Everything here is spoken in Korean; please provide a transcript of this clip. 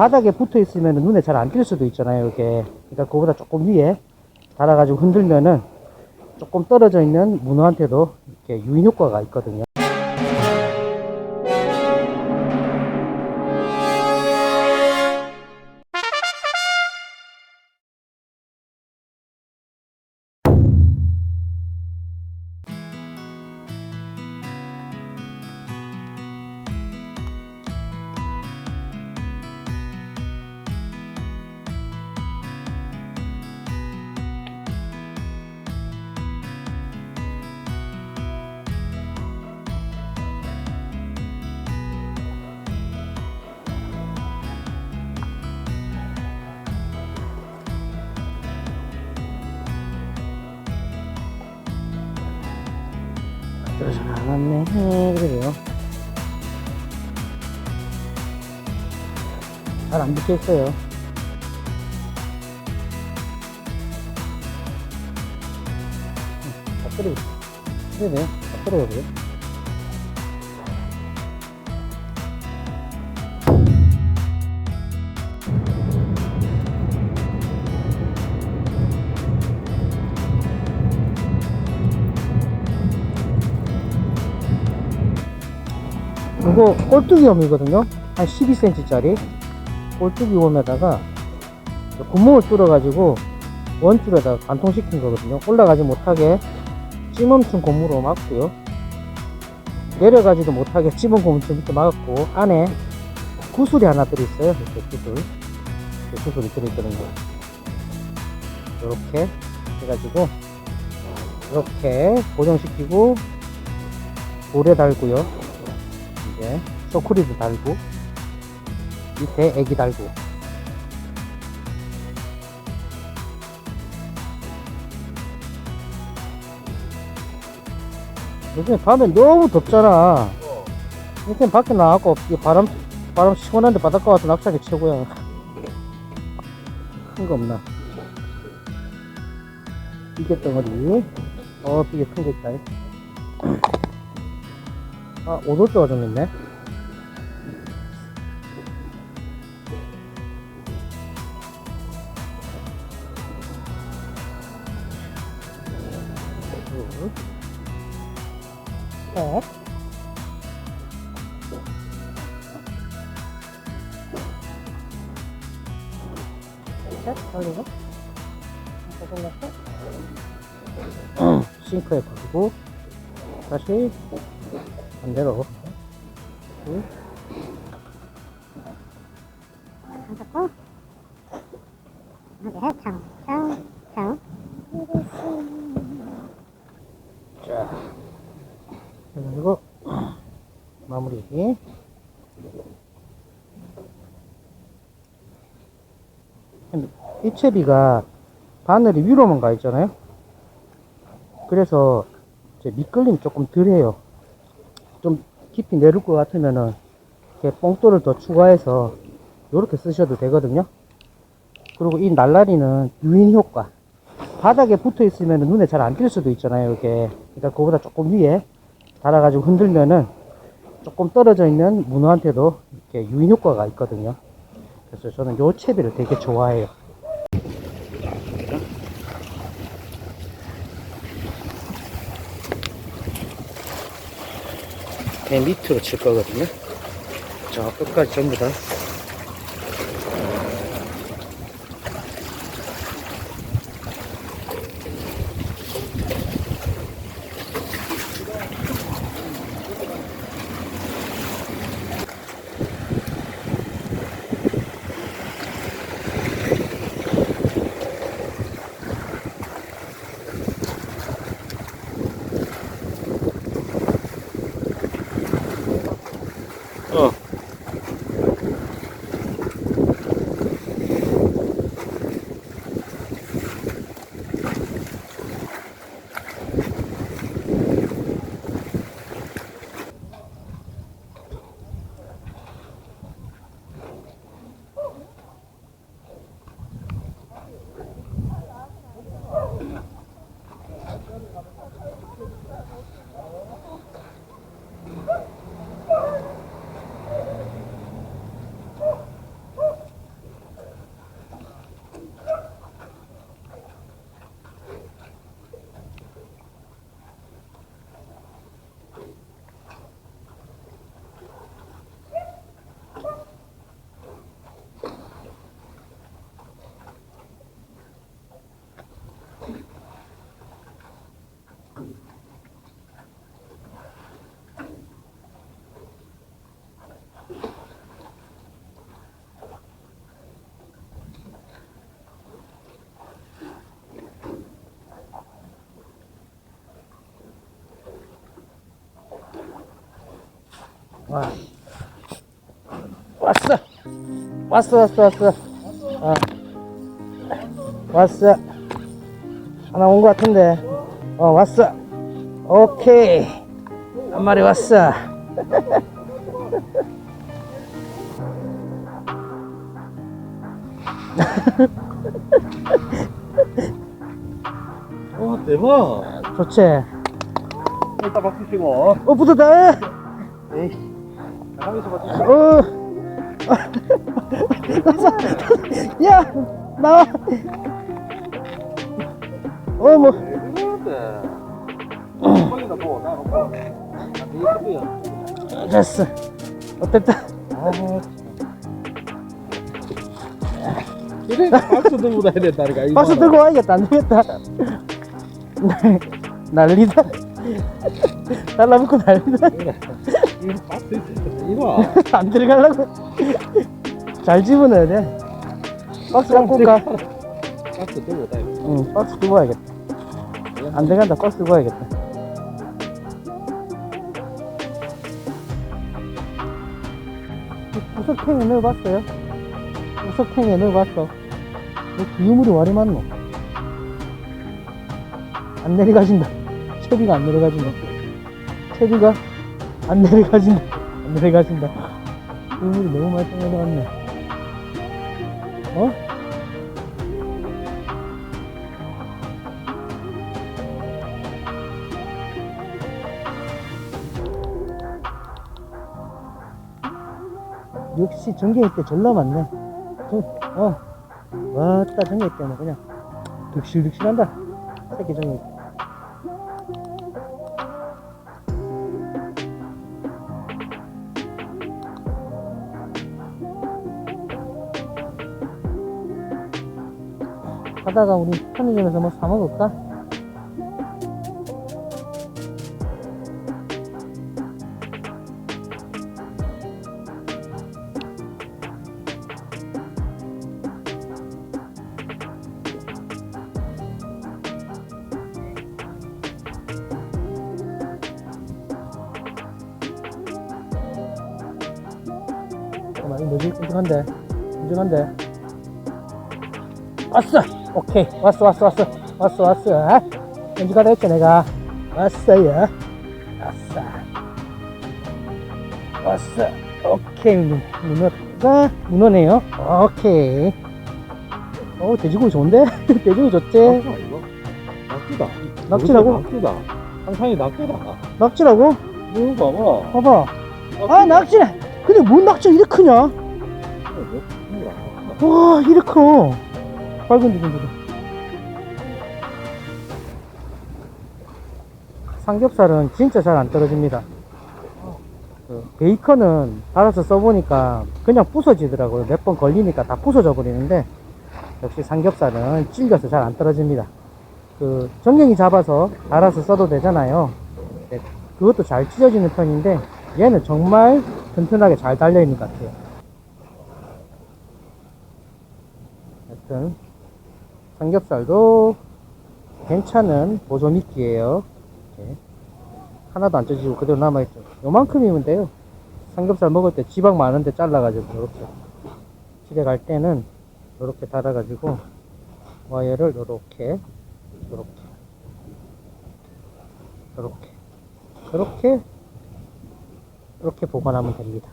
바닥에 붙어 있으면 눈에 잘 안 띌 수도 있잖아요, 이게. 그러니까 그거보다 조금 위에 달아가지고 흔들면은 조금 떨어져 있는 문어한테도 이렇게 유인 효과가 있거든요. 나갔네. 그래요. 잘 안 붙어 있어요. 다 떨어져. 그러네. 다 떨어져. 이거 꼴뚜기 홈이거든요. 한 12cm짜리 꼴뚜기 홈에다가 구멍을 뚫어 가지고 원줄에다가 관통시킨 거거든요. 올라가지 못하게 찌멈춘 고무로 막고요. 내려가지도 못하게 찌멍 고무 밑에 막았고 안에 구슬이 하나 들어있어요. 이렇게 구슬. 이렇게 구슬이 들어있거든요. 이렇게 해가지고 이렇게 고정시키고 돌에 달고요. 이제 소쿠리도 달고 밑에 애기 달고. 요즘에 밤에 너무 덥잖아. 이렇게 밖에 나가고 이 바람 바람 시원한데 바닷가 와서 낚시하기 최고야. 큰 거 없나? 비계 덩어리. 어 비계 큰거 있다 아, 오돌뼈가 좀 있네. 셋. 조금 넣고. 싱크에 버리고. 다시 반대로 잡고. 자, 그리고 마무리. 입체비가 바늘이 위로만 가 있잖아요. 그래서 이제 미끌림이 조금 덜 해요. 좀 깊이 내릴 것 같으면은 이렇게 뽕돌을 더 추가해서 이렇게 쓰셔도 되거든요. 그리고 이 날라리는 유인 효과. 바닥에 붙어 있으면 눈에 잘 안 띌 수도 있잖아요, 이게. 그러니까 그거보다 조금 위에 달아가지고 흔들면은 조금 떨어져 있는 문어한테도 이렇게 유인 효과가 있거든요. 그래서 저는 요 채비를 되게 좋아해요. 밑으로 칠 거거든요. 저 끝까지 전부 다. 와. 왔어. 왔어, 왔어, 왔어. 어. 왔어. 하나 온 것 같은데. 어, 왔어. 오케이. 한 마리 왔어. 와 대박 좋지? 일단 박수 치고 어, 붙었다. 에이 어. 야, 나와. 어, 뭐. 됐어. 어땠다? 아 이러니까 박수 들고 다녀야 된다니까 이거. 박수 들고 와야겠다. 안 되겠다. 난리다. 달라붙고 난리다. 이거 안 들어가려고. 잘 집어넣어야 돼. 박스 갖고 올까? 박수 들고 다녀 응, 박스 들고 와야겠다. 안 들어간다. 박스 들고 와야겠다. 우석탱에 넣어봤어요? 우석탱에 넣어봤어. 왜 비유물이 와리 많노? 안 내려가진다. 채비가 안 내려가진다. 채비가 안 내려가진다. 안 내려가진다. 비유물이 너무 많이 내려갔네. 어? 역시 전갱이 때 졸라 많네. 저, 어. 왔다, 전갱이 때는 그냥 득실득실한다. 새끼 전갱이 때. 가다가 우리 편의점에서 뭐 사 먹을까? 잠깐만, 이거 뭐지? 끈적한데? 끈적한데? 왔어! 오케이. 왔어, 왔어, 왔어. 왔어, 왔어. 아? 끈적하다 했죠, 내가. 왔어요. 왔어. 왔어. 오케이. 문- 문어가 문어네요. 오케이. 어, 돼지고기 좋은데? 돼지고기 좋지? 낙지다 이거 낙지다 낙지라고? 낙지다 상상이 낙지다 낙지라고? 이거 봐봐 봐봐. 아, 낙지네! 근데 뭔 낙지가 이렇게 크냐? 와, 이렇게 커. 빨간 두근두근. 삼겹살은 진짜 잘 안 떨어집니다. 그 베이컨은 달아서 써보니까 그냥 부서지더라고요. 몇 번 걸리니까 다 부서져 버리는데, 역시 삼겹살은 질겨서 잘 안 떨어집니다. 그, 정경이 잡아서 달아서 써도 되잖아요. 네, 그것도 잘 찢어지는 편인데, 얘는 정말 튼튼하게 잘 달려 있는 것 같아요. 하여튼, 삼겹살도 괜찮은. 이렇게. 하나도 안 쪄지고 그대로 남아있죠. 요만큼이면 돼요. 삼겹살 먹을 때 지방 많은데 잘라가지고 이렇게 집에 갈 때는 이렇게 달아가지고 와이어를 이렇게 이렇게 이렇게 이렇게 이렇게 보관하면 됩니다.